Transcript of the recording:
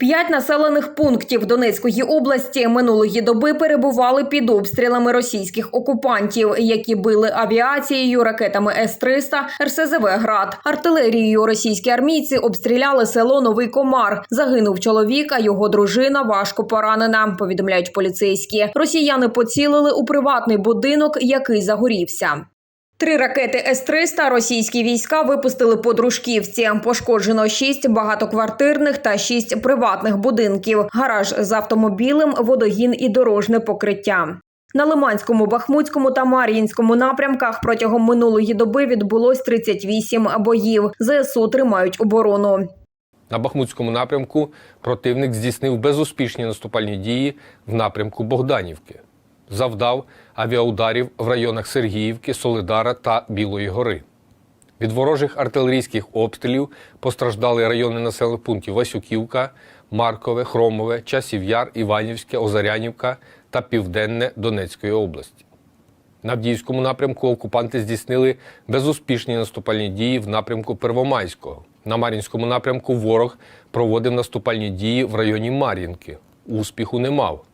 П'ять населених пунктів Донецької області минулої доби перебували під обстрілами російських окупантів, які били авіацією, ракетами С-300, РСЗВ «Град». Артилерією російські армійці обстріляли село Новий Комар. Загинув чоловік, а його дружина важко поранена. Повідомляють поліцейські. Росіяни поцілили у приватний будинок, який загорівся. Три ракети С-300 російські війська випустили по Дружківці. Пошкоджено шість багатоквартирних та шість приватних будинків, гараж з автомобілем, водогін і дорожне покриття. На Лиманському, Бахмутському та Мар'їнському напрямках протягом минулої доби відбулось 38 боїв. ЗСУ тримають оборону. На Бахмутському напрямку противник здійснив безуспішні наступальні дії в напрямку Богданівки. Завдав авіаударів в районах Сергіївки, Солидара та Білої Гори. Від ворожих артилерійських обстрілів постраждали райони населених пунктів Васюківка, Маркове, Хромове, Часів Яр, Іванівське, Озарянівка та Південне Донецької області. На Авдіївському напрямку окупанти здійснили безуспішні наступальні дії в напрямку Первомайського. На Мар'їнському напрямку ворог проводив наступальні дії в районі Мар'їнки. Успіху не мав.